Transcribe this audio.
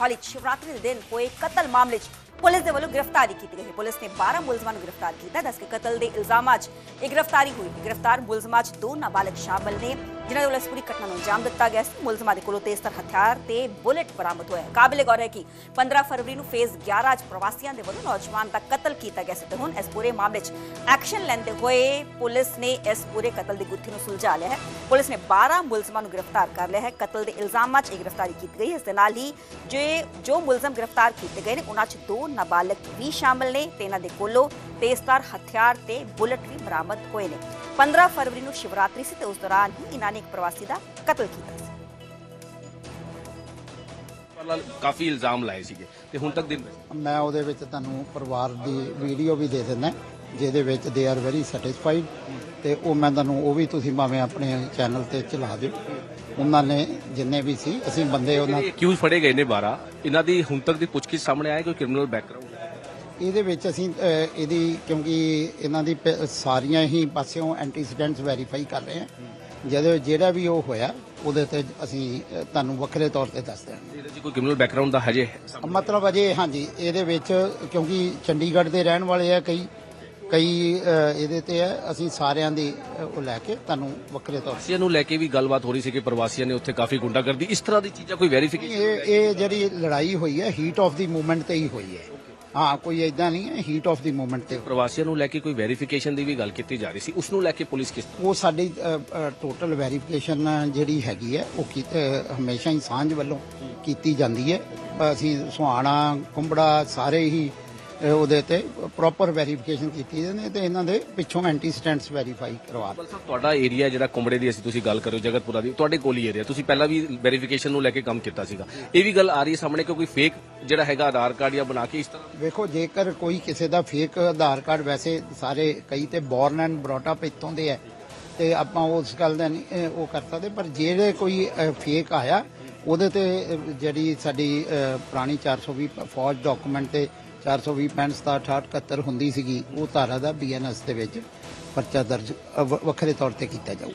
ਮੋਹਾਲੀ 'ਚ ਸ਼ਿਵਰਾਤਰੀ ਦੇ ਦਿਨ ਹੋਏ ਕਤਲ ਮਾਮਲੇ 'ਚ ਪੁਲਿਸ ਦੇ ਵੱਲੋਂ ਗ੍ਰਿਫਤਾਰੀ ਕੀਤੀ ਗਈ। ਪੁਲਿਸ ਨੇ 12 ਮੁਲਜ਼ਮਾਂ ਨੂੰ ਗ੍ਰਿਫਤਾਰ ਕੀਤਾ, ਦੱਸ ਕੇ ਕਤਲ ਦੇ ਇਲਜ਼ਾਮਾਂ 'ਚ ਇਹ ਗ੍ਰਿਫਤਾਰੀ ਹੋਈ। ਗ੍ਰਿਫਤਾਰ ਮੁਲਜ਼ਮਾਂ 'ਚ ਦੋ ਨਾਬਾਲਗ ਸ਼ਾਮਲ ਨੇ, ਜਿਨ੍ਹਾਂ ਵੱਲੋਂ ਇਸ ਪੂਰੀ ਘਟਨਾ ਨੂੰ ਅੰਜਾਮ ਦਿੱਤਾ ਗਿਆ ਸੀ। ਮੁਲਜ਼ਮਾਂ ਦੇ ਕੋਲੋਂ ਤੇਜ਼ਤਰ ਹਥਿਆਰ ਤੇ ਬੁਲੇਟ ਬਰਾਮਦ ਹੋਇਆ। ਹੈ ਗੌਰ ਹੈ ਕਿ 15 ਫਰਵਰੀ ਨੂੰ ਫੇਜ਼ 11 'ਚ ਪ੍ਰਵਾਸੀਆਂ ਦੇ ਵੱਲੋਂ ਨੌਜਵਾਨ ਦਾ ਕਤਲ ਕੀਤਾ ਗਿਆ ਸੀ। ਤੇ ਹੁਣ ਇਸ ਪੂਰੇ ਮਾਮਲੇ 'ਚ ਐਕਸ਼ਨ ਲੈਂਦੇ ਹੋਏ ਪੁਲਿਸ ਨੇ ਇਸ ਪੂਰੇ ਕਤਲ ਦੀ ਗੁੱਥੀ ਨੂੰ ਸੁਲਝਾ ਲਿਆ ਹੈ। ਪੁਲਿਸ ਨੇ 12 ਮੁਲਜ਼ਮਾਂ ਨੂੰ ਗ੍ਰਿਫਤਾਰ ਕਰ ਲਿਆ ਹੈ। ਕਤਲ ਦੇ ਇਲਜ਼ਾਮਾਂ 'ਚ ਇਹ ਗ੍ਰਿਫਤਾਰੀ ਕੀਤੀ ਗਈ ਹੈ। ਇਸ ਦੇ ਨਾਲ ਹੀ ਜੇ ਜੋ ਮੁਲਜ਼ਮ ਗ੍ਰਿਫਤਾਰ ਕੀਤੇ ਗਏ ਨੇ, ਉਹਨਾਂ 'ਚ ਦੋ ਨਾਬਾਲਗ ਵੀ ਸ਼ਾਮਲ ਨੇ ਤੇ ਇਹਨਾਂ ਦੇ ਕੋਲੋਂ ਤੇਜ਼ਧਾਰ ਹਥਿਆਰ ਤੇ ਬੁਲਟ ਵੀ ਬਰਾਮਦ ਹੋਏ ਨੇ। 15 ਫਰਵਰੀ ਨੂੰ ਸ਼ਿਵਰਾਤਰੀ ਸੀ ਤੇ ਉਸ ਦੌਰਾਨ ਹੀ ਇਹਨਾਂ ਨੇ ਇੱਕ ਪ੍ਰਵਾਸੀ ਦਾ ਕਤਲ ਕੀਤਾ ਸੀ। ਕਾਫੀ ਇਲਜ਼ਾਮ ਲਾਏ ਸੀਗੇ ਤੇ ਹੁਣ ਤੱਕ ਮੈਂ ਉਹਦੇ ਵਿੱਚ ਤੁਹਾਨੂੰ ਪਰਿਵਾਰ ਦੀ ਵੀਡੀਓ ਵੀ ਦੇ ਦਿੰਦਾ ਜਿਹਦੇ ਵਿੱਚ ਦੇ ਆਰ ਵੈਰੀ ਸੈਟੀਸਫਾਈਡ ਤੇ ਉਹ ਮੈਂ ਤੁਹਾਨੂੰ ਉਹ ਵੀ ਤੁਸੀਂ ਭਾਵੇਂ ਆਪਣੇ ਚੈਨਲ ਤੇ ਚਲਾ ਦਿਓ। ਉਹਨਾਂ ਨੇ ਜਿੰਨੇ ਵੀ ਸੀ ਅਸੀਂ ਬੰਦੇ ਉਹਨਾਂ ਅਕਿਊਜ਼ ਫੜੇ ਗਏ ਨੇ 12 ਇਹਨਾਂ ਦੀ ਹੁਣ ਤੱਕ ਦੀ ਪੁੱਛਗਿੱਛ ਸਾਹਮਣੇ ਆਇਆ ਕੋਈ ਕ੍ਰਿਮੀਨਲ ਬੈਕਗ੍ਰਾਉਂਡ ਇਹਦੇ ਵਿੱਚ ਅਸੀਂ ਇਹਦੀ ਕਿਉਂਕਿ ਇਹਨਾਂ ਦੀ ਪ- ਸਾਰੀਆਂ ਹੀ ਪਾਸਿਓਂ ਐਂਟੀਸੀਡੈਂਟਸ ਵੈਰੀਫਾਈ ਕਰ ਰਹੇ ਹਾਂ। ਵਿੱਚ ਜਿਹੜਾ ਵੀ ਉਹ ਹੋਇਆ ਉਹਦੇ ਤੇ ਅਸੀਂ ਤੁਹਾਨੂੰ ਵੱਖਰੇ ਤੌਰ ਤੇ ਦੱਸ ਦਿਆਂਗੇ। ਇਹਦੇ 'ਚ ਕੋਈ ਕ੍ਰਿਮੀਨਲ ਬੈਕਗ੍ਰਾਉਂਡ ਦਾ ਹਜੇ ਮਤਲਬ ਅਜੇ ਹਾਂਜੀ ਇਹਦੇ ਵਿੱਚ ਕਿਉਂਕਿ ਚੰਡੀਗੜ੍ਹ ਦੇ ਰਹਿਣ ਵਾਲੇ ਆ ਕਈ ਕਈ ਇਹਦੇ ਤੇ ਹੈ ਅਸੀਂ ਸਾਰਿਆਂ ਦੀ ਉਹ ਲੈ ਕੇ ਤੁਹਾਨੂੰ ਵੱਖਰੇ ਤੌਰ ਪ੍ਰਵਾਸੀਆਂ ਨੂੰ ਲੈ ਕੇ ਵੀ ਗੱਲਬਾਤ ਹੋ ਰਹੀ ਸੀ ਕਿ ਪ੍ਰਵਾਸੀਆਂ ਨੇ ਉੱਥੇ ਕਾਫੀ ਗੁੰਡਾਗਰਦੀ ਇਸ ਤਰ੍ਹਾਂ ਦੀ ਚੀਜ਼ਾਂ ਕੋਈ ਤੇ ਵੈਰੀਫਿਕੇਸ਼ਨ ਇਹ ਇਹ ਜਿਹੜੀ ਲੜਾਈ ਹੋਈ ਹੈ ਹੀਟ ਆਫ ਦੀ ਮੂਵਮੈਂਟ ਤੇ ਹੀ ਹੋਈ ਹੈ। ਹਾਂ ਕੋਈ ਇਦਾਂ ਨਹੀਂ ਹੈ ਹੀਟ ਆਫ ਦੀ ਮੂਵਮੈਂਟ ਤੇ। ਪ੍ਰਵਾਸੀਆਂ ਨੂੰ ਲੈ ਕੇ ਕੋਈ ਵੈਰੀਫਿਕੇਸ਼ਨ ਦੀ ਵੀ ਗੱਲ ਕੀਤੀ ਜਾ ਰਹੀ ਸੀ ਉਸ ਨੂੰ ਲੈ ਕੇ ਪੁਲਿਸ ਕਿਸ ਉਹ ਸਾਡੀ ਟੋਟਲ ਵੈਰੀਫਿਕੇਸ਼ਨ ਜਿਹੜੀ ਹੈਗੀ ਹੈ ਉਹ ਹਮੇਸ਼ਾ ਹੀ ਸਾਂਝ ਵੱਲੋਂ ਕੀਤੀ ਜਾਂਦੀ ਹੈ। ਅਸੀਂ ਸੁਹਾਣਾ ਕੁੰਬੜਾ ਸਾਰੇ ਹੀ ਉਹਦੇ ਤੇ ਪ੍ਰੋਪਰ ਵੈਰੀਫਿਕੇਸ਼ਨ ਕੀਤੀ ਜਾਂਦੀ ਹੈ ਤੇ ਇਹਨਾਂ ਦੇ ਪਿੱਛੋਂ ਐਂਟੀਸੀਡੈਂਟਸ ਵੈਰੀਫਾਈ ਕਰਵਾ ਬਲ ਸਾਹਿਬ ਤੁਹਾਡਾ ਏਰੀਆ ਜਿਹੜਾ ਕੁੰਬੜੇ ਦੀ ਅਸੀਂ ਤੁਸੀਂ ਗੱਲ ਕਰੋ ਜਗਤਪੁਰਾ ਦੀ ਤੁਹਾਡੇ ਕੋਲ ਹੀ ਏਰੀਆ ਤੁਸੀਂ ਪਹਿਲਾਂ ਵੀ ਵੈਰੀਫਿਕੇਸ਼ਨ ਨੂੰ ਲੈ ਕੇ ਕੰਮ ਕੀਤਾ ਸੀਗਾ। ਇਹ ਵੀ ਗੱਲ ਆ ਰਹੀ ਹੈ ਸਾਹਮਣੇ ਕਿ ਕੋਈ ਫੇਕ ਜਿਹੜਾ ਹੈਗਾ ਆਧਾਰ ਕਾਰਡ ਜਾਂ ਬਣਾ ਕੇ ਇਸ ਤਰ੍ਹਾਂ ਵੇਖੋ ਜੇਕਰ ਕੋਈ ਕਿਸੇ ਦਾ ਫੇਕ ਆਧਾਰ ਕਾਰਡ ਵੈਸੇ ਸਾਰੇ ਕਈ ਤੇ ਬੌਰਨ ਐਂਡ ਬ੍ਰੌਟ ਅਪ ਇੱਥੋਂ ਦੇ ਹੈ ਤੇ ਆਪਾਂ ਉਸ ਗੱਲ ਦਾ ਨਹੀਂ ਉਹ ਕਰ ਸਕਦੇ ਪਰ ਜਿਹੜੇ ਕੋਈ ਫੇਕ ਆਇਆ ਉਹਦੇ ਤੇ ਜਿਹੜੀ ਸਾਡੀ ਪੁਰਾਣੀ 420 ਫੌਜ ਡਾਕੂਮੈਂਟ ਤੇ 420 65 67 68 ਹੁੰਦੀ ਸੀਗੀ ਉਹ ਧਾਰਾ ਦਾ ਬੀਐਨਐਸ ਦੇ ਵਿੱਚ ਪਰਚਾ ਦਰਜ ਅਹ, ਵ- ਵੱਖਰੇ ਤੌਰ ਤੇ ਕੀਤਾ ਜਾਊਗਾ।